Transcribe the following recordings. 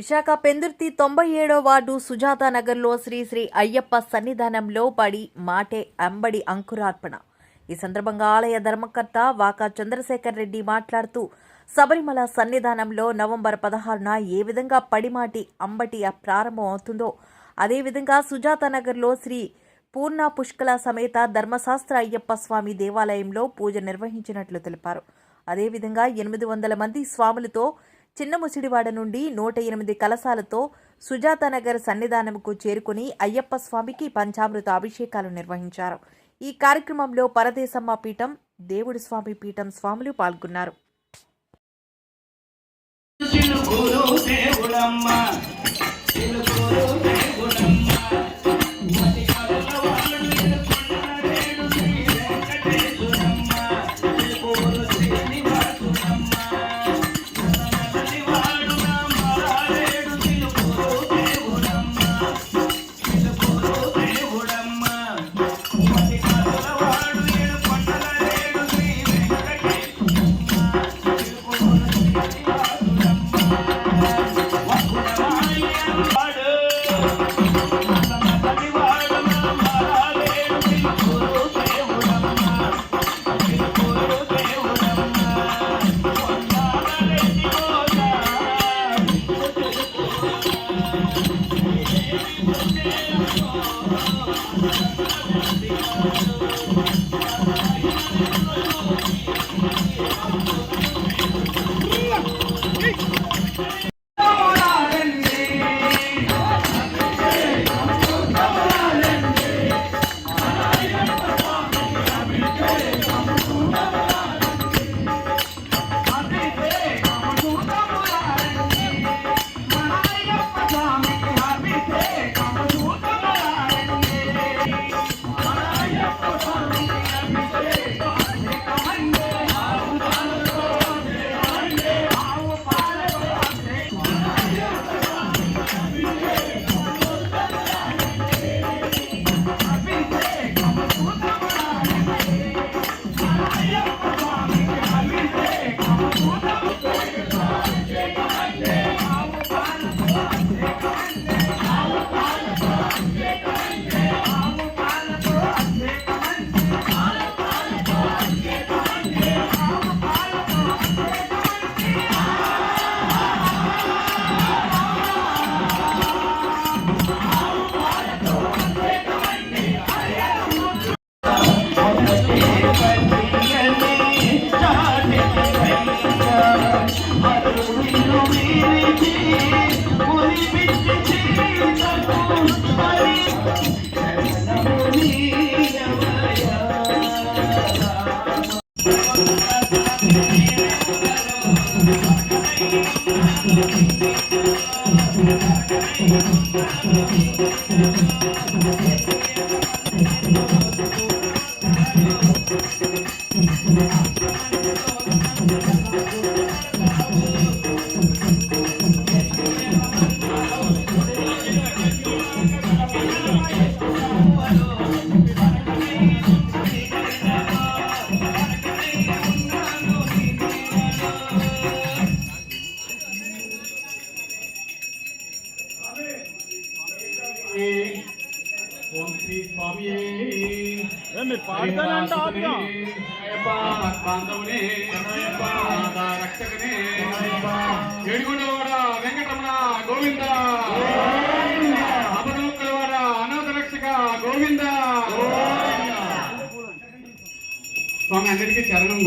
విశాఖ పెందుర్తి తొంభై ఏడో వార్డు సుజాత నగర్లో శ్రీ శ్రీ అయ్యప్ప సన్నిధానంలో పడి మాటే అంబడి అంకురార్పణ. ఈ సందర్భంగా ఆలయ ధర్మకర్త వాకా చంద్రశేఖర్ రెడ్డి మాట్లాడుతూ శబరిమల సన్నిధానంలో నవంబర్ పదహారున ఏ విధంగా పడిమాటి అంబటి ప్రారంభమవుతుందో అదేవిధంగా సుజాత నగర్లో శ్రీ పూర్ణ పుష్కల సమేత ధర్మశాస్త్ర అయ్యప్ప స్వామి దేవాలయంలో పూజ నిర్వహించినట్లు తెలిపారు. అదేవిధంగా ఎనిమిది వందల మంది స్వాములతో చిన్న ముసిడివాడ నుండి నూట ఎనిమిది కలశాలతో సుజాతనగర్ సన్నిధానంకు చేరుకుని అయ్యప్ప స్వామికి పంచామృత అభిషేకాలు నిర్వహించారు. ఈ కార్యక్రమంలో పరదేశమ్మ పీఠం దేవుడి స్వామి పీఠం స్వాములు పాల్గొన్నారు. దేవుడమ్మ. మీరు పాడతానంటే ఏడుగుండవాడ వెంకటరమణ గోవింద అనాథ రక్షక గోవింద. స్వామి అందరికీ చరణం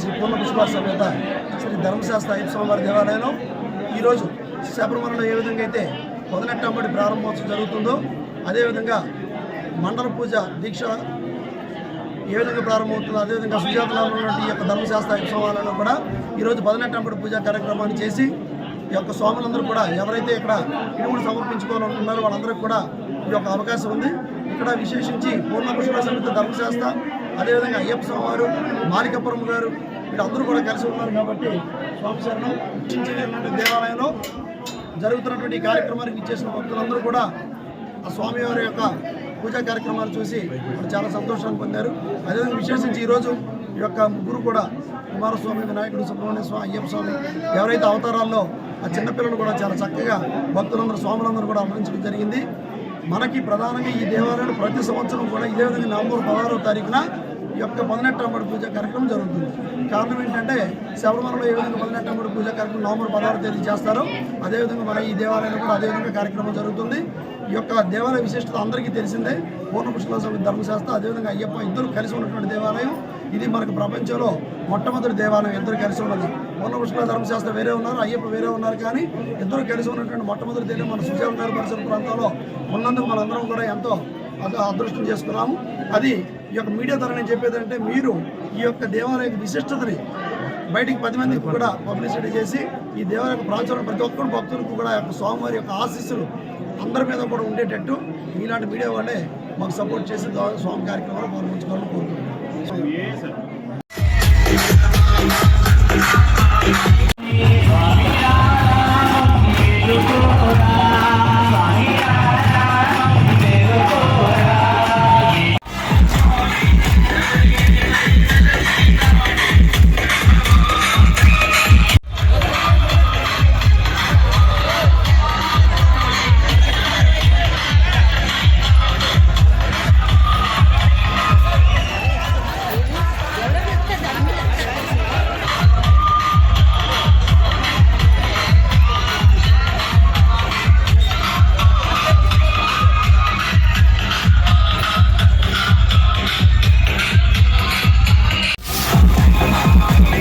శ్రీ పూర్ణ పుష్పాల సమేత శ్రీ ధర్మశాస్త్ర అయ్యప్ప దేవాలయంలో ఈరోజు శబరిమలలో ఏ విధంగా అయితే పొదనెట్టంబడి ప్రారంభోత్సవం జరుగుతుందో అదేవిధంగా మండల పూజ దీక్ష ఏ విధంగా ప్రారంభమవుతుందో అదేవిధంగా సుజాతలో ఉన్నటువంటి ఈ యొక్క ధర్మశాస్త్ర అయ్యప్ప కూడా ఈరోజు పదినెట్టంబడి పూజా కార్యక్రమాన్ని చేసి ఈ యొక్క స్వాములందరూ కూడా ఎవరైతే ఇక్కడ ఇనుములు సమర్పించుకోవాలనుకున్నారో వాళ్ళందరికీ కూడా ఈ యొక్క అవకాశం ఉంది. ఇక్కడ విశేషించి పూర్ణ పుష్ప సమిత ధర్మశాస్త్ర అదేవిధంగా అయ్యప్ప స్వామివారు మాలికపురం గారు వీళ్ళందరూ కూడా కలిసి ఉన్నారు కాబట్టి స్వామి శరణం రక్షించేటువంటి దేవాలయంలో జరుగుతున్నటువంటి కార్యక్రమానికి ఇచ్చేసిన భక్తులందరూ కూడా ఆ స్వామివారి యొక్క పూజా కార్యక్రమాలు చూసి చాలా సంతోషాన్ని పొందారు. అదేవిధంగా విశేషించి ఈరోజు ఈ యొక్క ముగ్గురు కూడా కుమారస్వామి వినాయకుడు సుబ్రహ్మణ్య స్వామి అయ్యప్ప స్వామి ఎవరైతే అవతారాల్లో ఆ చిన్నపిల్లలు కూడా చాలా చక్కగా భక్తులందరూ స్వాములందరూ కూడా అమరించడం జరిగింది. మనకి ప్రధానంగా ఈ దేవాలయంలో ప్రతి సంవత్సరం కూడా ఇదే విధంగా నవంబర్ పదహారవ తారీఖున ఈ యొక్క పదినెట్టమ్మడి పూజ కార్యక్రమం జరుగుతుంది. కారణం ఏంటంటే శబరిమలలో ఏ విధంగా పదినెట్టమ్మడి పూజ కార్యక్రమం నవంబర్ పదహారు తేదీ చేస్తారో అదేవిధంగా మన ఈ దేవాలయంలో కూడా అదేవిధంగా కార్యక్రమం జరుగుతుంది. ఈ యొక్క దేవాలయ విశిష్టత అందరికీ తెలిసిందే. పూర్ణపుష్ప స్వామి ధర్మశాస్త్ర అదేవిధంగా అయ్యప్ప ఇద్దరు కలిసి ఉన్నటువంటి దేవాలయం. ఇది మనకు ప్రపంచంలో మొట్టమొదటి దేవాలయం ఇద్దరు కలిసి ఉన్నది. పూర్ణపుష్ప ధర్మశాస్త్ర వేరే ఉన్నారు అయ్యప్ప వేరే ఉన్నారు కానీ ఇద్దరు కలిసి ఉన్నటువంటి మొట్టమొదటి దేవాలయం మన సుజాల పరిసర ప్రాంతంలో ఉన్నందుకు మనందరం కూడా ఎంతో అదృష్టం చేసుకున్నాము. అది ఈ యొక్క మీడియా ద్వారా నేను చెప్పేది అంటే మీరు ఈ యొక్క దేవాలయ విశిష్టతని బయటికి పది మందికి కూడా పబ్లిసిటీ చేసి ఈ దేవాలయ ప్రాచుర్యం ప్రతి ఒక్కరు భక్తులకు కూడా యొక్క స్వామివారి యొక్క ఆశీస్సులు అందరి మీద కూడా ఉండేటట్టు ఇలాంటి మీడియా వాళ్ళే మాకు సపోర్ట్ చేసి స్వామి కార్యక్రమాలు పాల్గొంచుకోవాలని కోరుకుంటున్నాను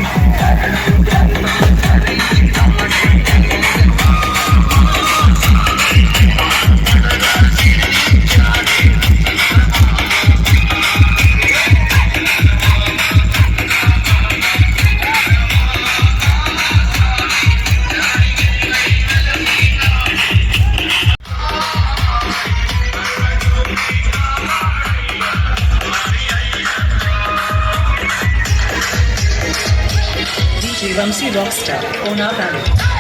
Yeah. Rumsey Rockstar, Ona Rabbit.